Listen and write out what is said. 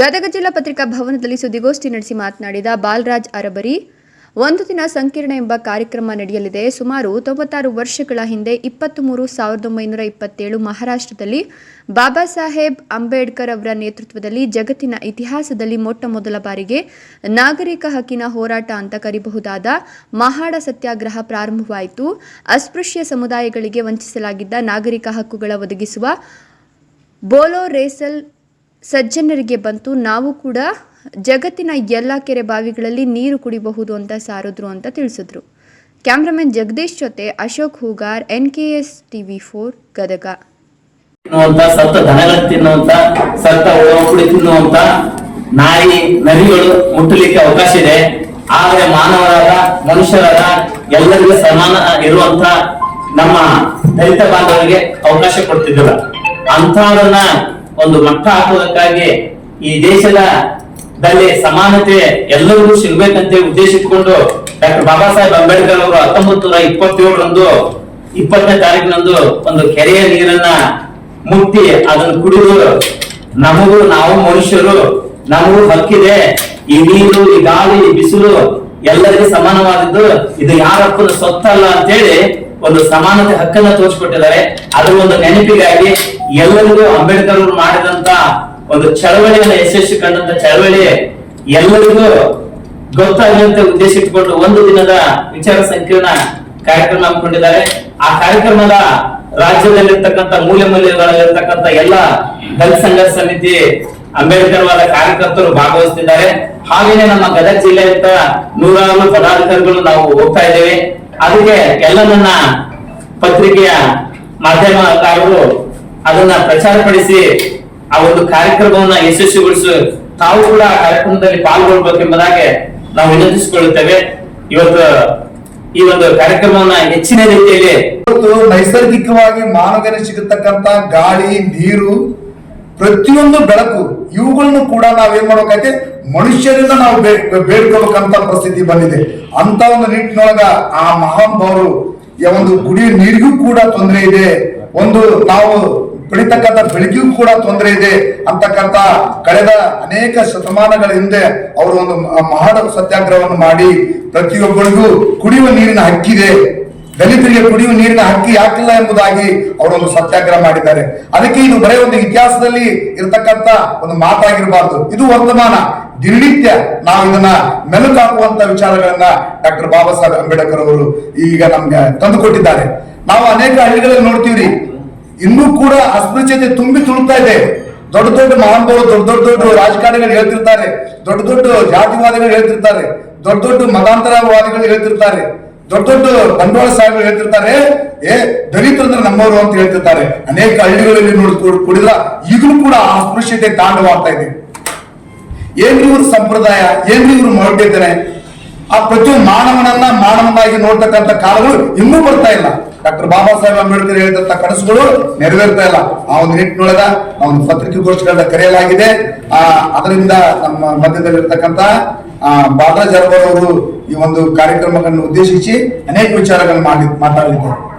ಗದಗ ಜಿಲ್ಲಾ ಪತ್ರಿಕಾ ಭವನದಲ್ಲಿ ಸುದ್ದಿಗೋಷ್ಠಿ ನಡೆಸಿ ಮಾತನಾಡಿದ ಬಾಲರಾಜ್ ಅರಬರಿ, ಒಂದು ದಿನ ಸಂಕೀರ್ಣ ಎಂಬ ಕಾರ್ಯಕ್ರಮ ನಡೆಯಲಿದೆ. ಸುಮಾರು ತೊಂಬತ್ತಾರು ವರ್ಷಗಳ ಹಿಂದೆ ಇಪ್ಪತ್ತ್ ಮೂರು ಸಾವಿರದ ಒಂಬೈನೂರ ಇಪ್ಪತ್ತೇಳು ಮಹಾರಾಷ್ಟ್ರದಲ್ಲಿ ಬಾಬಾ ಸಾಹೇಬ್ ಅಂಬೇಡ್ಕರ್ ಅವರ ನೇತೃತ್ವದಲ್ಲಿ ಜಗತ್ತಿನ ಇತಿಹಾಸದಲ್ಲಿ ಮೊಟ್ಟ ಮೊದಲ ಬಾರಿಗೆ ನಾಗರಿಕ ಹಕ್ಕಿನ ಹೋರಾಟ ಅಂತ ಕರೆಯಬಹುದಾದ ಮಹಾಡ ಸತ್ಯಾಗ್ರಹ ಪ್ರಾರಂಭವಾಯಿತು. ಅಸ್ಪೃಶ್ಯ ಸಮುದಾಯಗಳಿಗೆ ವಂಚಿಸಲಾಗಿದ್ದ ನಾಗರಿಕ ಹಕ್ಕುಗಳ ಒದಗಿಸುವ ಬೋಲೋ ರೇಸಲ್ ಸಜ್ಜನರಿಗೆ ಬಂತು. ನಾವು ಕೂಡ ಜಗತ್ತಿನ ಎಲ್ಲ ಕೆರೆ ಬಾವಿಗಳಲ್ಲಿ ನೀರು ಕುಡಿಬಹುದು ಅಂತ ಸಾರಿದ್ರು ಅಂತ ತಿಳಿಸಿದ್ರು. ಕ್ಯಾಮ್ರಾಮನ್ ಜಗದೀಶ್ ಜೊತೆ Ashok Hugar, N K S TV four, Gadag. ಸತ್ತ ದನಗಳನ್ನು ತಿನ್ನುವಂತ, ಸತ್ತ ಕುಡಿ ತಿನ್ನುವಂತ ನಾಯಿ ನರಿಗಳು ಮುಟ್ಟಲಿಕ್ಕೆ ಅವಕಾಶ ಇದೆ. ಆದ್ರೆ ಮಾನವರಾದ, ಮನುಷ್ಯರಾದ ಎಲ್ಲರಿಗೂ ಸಮಾನ ಇರುವಂತ ನಮ್ಮ ದಲಿತ ಬಾಂಧವರಿಗೆ ಅವಕಾಶ ಕೊಡ್ತಿದ್ದಿಲ್ಲ. ಅಂತಹದನ್ನ ಒಂದು ಮಟ್ಟ ಹಾಕುವುದಕ್ಕಾಗಿ ಈ ದೇಶದ ದಲ್ಲಿ ಸಮಾನತೆ ಎಲ್ಲರಿಗೂ ಸಿಗ್ಬೇಕಂತ ಉದ್ದೇಶ ಇಟ್ಕೊಂಡು ಡಾಕ್ಟರ್ ಬಾಬಾ ಸಾಹೇಬ್ ಅಂಬೇಡ್ಕರ್ ಅವರು ಹತ್ತೊಂಬತ್ತು ನೂರ ಇಪ್ಪತ್ತೇಳರಂದು ಇಪ್ಪತ್ತನೇ ತಾರೀಕಿನಂದು ಒಂದು ಕೆರೆಯ ನೀರನ್ನ ಮುಟ್ಟಿ ಅದನ್ನು ಕುಡಿದು ನಮಗೂ ನಾವು ಮನುಷ್ಯರು ನಮಗೂ ಹಕ್ಕಿದೆ. ಈ ನೀರು, ಈ ಗಾಳಿ, ಈ ಬಿಸಿಲು ಎಲ್ಲರಿಗೂ ಸಮಾನವಾದದ್ದು ಇದು ಯಾರ ಯಾರಪ್ಪನ ಅಂತ ಹೇಳಿ ಒಂದು ಸಮಾನತೆ ಹಕ್ಕನ್ನ ತೋರಿಸ್ಕೊಟ್ಟಿದ್ದಾರೆ. ಅದರ ಒಂದು ನೆನಪಿಗಾಗಿ ಎಲ್ಲರಿಗೂ ಅಂಬೇಡ್ಕರ್ ಅವರು ಮಾಡಿದಂತ ಒಂದು ಚಳವಳಿಯನ್ನ ಯಶಸ್ವಿ ಕಂಡಂತ ಚಳವಳಿ ಎಲ್ಲರಿಗೂ ಗೊತ್ತಾಗುವಂತೆ ಉದ್ದೇಶ ಇಟ್ಕೊಂಡು ಒಂದು ದಿನದ ವಿಚಾರ ಸಂಕಿರಣ ಕಾರ್ಯಕ್ರಮ ಹಮ್ಮಿಕೊಂಡಿದ್ದಾರೆ. ಆ ಕಾರ್ಯಕ್ರಮದ ರಾಜ್ಯದಲ್ಲಿರ್ತಕ್ಕಂಥ ಮೂಲೆ ಮೂಲೆಗಳಲ್ಲಿರ್ತಕ್ಕಂಥ ಎಲ್ಲ ದಲಿತ ಸಂಘರ್ಷ ಸಮಿತಿ ಅಂಬೇಡ್ಕರ್ ವಾದ ಕಾರ್ಯಕರ್ತರು ಭಾಗವಹಿಸುತ್ತಿದ್ದಾರೆ ಹಾಗೇನೆ ನಮ್ಮ ಗದಗ ಜಿಲ್ಲೆಯಿಂದ ನೂರಾರು ಪದಾಧಿಕಾರಿಗಳು ನಾವು ಹೋಗ್ತಾ ಇದ್ದೇವೆ. ಅದಕ್ಕೆ ಎಲ್ಲ ನನ್ನ ಪತ್ರಿಕೆಯ ಮಾಧ್ಯಮಕಾರರು ಅದನ್ನ ಪ್ರಚಾರಪಡಿಸಿ ಆ ಒಂದು ಕಾರ್ಯಕ್ರಮವನ್ನ ಯಶಸ್ವಿಗೊಳಿಸಿ. ತಾವು ಕೂಡ ಆ ಕಾರ್ಯಕ್ರಮದಲ್ಲಿ ಪಾಲ್ಗೊಳ್ಬೇಕೆಂಬುದಾಗಿ ನಾವು ವಿನಂತಿಸಿಕೊಳ್ಳುತ್ತೇವೆ. ಇವತ್ತು ಈ ಒಂದು ಕಾರ್ಯಕ್ರಮವನ್ನ ಹೆಚ್ಚಿನ ರೀತಿಯಲ್ಲಿ ಇವತ್ತು ನೈಸರ್ಗಿಕವಾಗಿ ಮಾನವನ ಸಿಗತಕ್ಕಂತ ಗಾಳಿ, ನೀರು ಪ್ರತಿಯೊಂದು ಬೆಳಕು ಇವುಗಳನ್ನು ಕೂಡ ನಾವೇನ್ ಮಾಡ್ಬೇಕೈತೆ ಮನುಷ್ಯರಿಂದ ನಾವು ಬೇಡ್ಕೋಬೇಕಂತ ಪರಿಸ್ಥಿತಿ ಬಂದಿದೆ. ಅಂತ ಒಂದು ನಿಟ್ಟಿನೊಳಗ ಆ ಮಹಾನುಭಾವರು ಈ ಒಂದು ಗುಡಿ ನೀರಿಗೂ ಕೂಡ ತೊಂದರೆ ಇದೆ. ಒಂದು ನಾವು ಬೆಳಿತಕ್ಕಂಥ ಬೆಳಕಿಗೂ ಕೂಡ ತೊಂದರೆ ಇದೆ ಅಂತಕ್ಕಂಥ ಕಳೆದ ಅನೇಕ ಶತಮಾನಗಳ ಹಿಂದೆ ಅವರು ಒಂದು ಮಹಾದ ಸತ್ಯಾಗ್ರಹವನ್ನು ಮಾಡಿ ಪ್ರತಿಯೊಬ್ಬರಿಗೂ ಕುಡಿಯುವ ನೀರಿನ ಹಕ್ಕಿದೆ. ದಲಿತರಿಗೆ ಕುಡಿಯುವ ನೀರಿನ ಹಕ್ಕಿ ಯಾಕಿಲ್ಲ ಎಂಬುದಾಗಿ ಅವರೊಂದು ಸತ್ಯಾಗ್ರಹ ಮಾಡಿದ್ದಾರೆ. ಅದಕ್ಕೆ ಇದು ಬರೆಯ ಒಂದು ಇತಿಹಾಸದಲ್ಲಿ ಇರತಕ್ಕಂತ ಒಂದು ಮಾತಾಗಿರಬಾರ್ದು. ಇದು ವರ್ತಮಾನ. ದಿನನಿತ್ಯ ನಾವು ಇದನ್ನ ಮೆಲುಕಾಕುವಂತ ವಿಚಾರಗಳನ್ನ ಡಾಕ್ಟರ್ ಬಾಬಾ ಸಾಹೇಬ್ ಅಂಬೇಡ್ಕರ್ ಅವರು ಈಗ ನಮ್ಗೆ ತಂದುಕೊಟ್ಟಿದ್ದಾರೆ. ನಾವು ಅನೇಕ ಹಳ್ಳಿಗಳಲ್ಲಿ ನೋಡ್ತೀವ್ರಿ. ಇನ್ನೂ ಕೂಡ ಅಸ್ಪೃಶ್ಯತೆ ತುಂಬಿ ತುಳುಕ್ತಾ ಇದೆ. ದೊಡ್ಡ ದೊಡ್ಡ ಮಹಾನುಭಾವರು, ದೊಡ್ಡ ದೊಡ್ಡ ದೊಡ್ಡ ರಾಜಕಾರಣಿಗಳು ಹೇಳ್ತಿರ್ತಾರೆ. ದೊಡ್ಡ ದೊಡ್ಡ ಜಾತಿವಾದಿಗಳು ಹೇಳ್ತಿರ್ತಾರೆ. ದೊಡ್ಡ ದೊಡ್ಡ ಮತಾಂತರವಾದಿಗಳು ಹೇಳ್ತಿರ್ತಾರೆ. ದೊಡ್ಡ ದೊಡ್ಡ ಬಂಡವಾಳ ಸಾಹೇಬರು ಹೇಳ್ತಿರ್ತಾರೆ. ಏ ದಲಿತರಂದ್ರೆ ನಮ್ಮವರು ಅಂತ ಹೇಳ್ತಿರ್ತಾರೆ. ಅನೇಕ ಹಳ್ಳಿಗಳಲ್ಲಿ ನೋಡಿ ಕುಡಿದ್ರ ಈಗಲೂ ಕೂಡ ಅಸ್ಪೃಶ್ಯತೆ ತಾಂಡವಾಗ್ತಾ ಇದೆ. ಏನ್ರಿ ಇವ್ರ ಸಂಪ್ರದಾಯ? ಏನ್ರಿ ಇವ್ರ ಮೌಢ್ಯತನೆ ಆ ಪ್ರತಿಯೊಂದು ಮಾನವನನ್ನ ಮಾನವನಾಗಿ ನೋಡ್ತಕ್ಕಂಥ ಕಾಲಗಳು ಇನ್ನೂ ಬರ್ತಾ ಇಲ್ಲ. ಡಾಕ್ಟರ್ ಬಾಬಾ ಸಾಹೇಬ್ ಅಂಬೇಡ್ಕರ್ ಹೇಳಿದಂತ ಕನಸುಗಳು ನೆರವೇರ್ತಾ ಇಲ್ಲ. ಆ ಒಂದು ನಿಟ್ಟಿನೊಳಗ ಆ ಒಂದು ಪತ್ರಿಕಾಗೋಷ್ಠಿಗಳನ್ನ ಕರೆಯಲಾಗಿದೆ. ಆ, ಅದರಿಂದ ನಮ್ಮ ಮಧ್ಯದಲ್ಲಿರ್ತಕ್ಕಂತ, ಆ ಬಾಲರಾಜ್ ಅರ್ಬರ್ ಅವರು ಈ ಒಂದು ಕಾರ್ಯಕ್ರಮಗಳನ್ನು ಉದ್ದೇಶಿಸಿ ಅನೇಕ ವಿಚಾರಗಳನ್ನು ಮಾಡಿ ಮಾತಾಡಲಿದ್ದಾರೆ.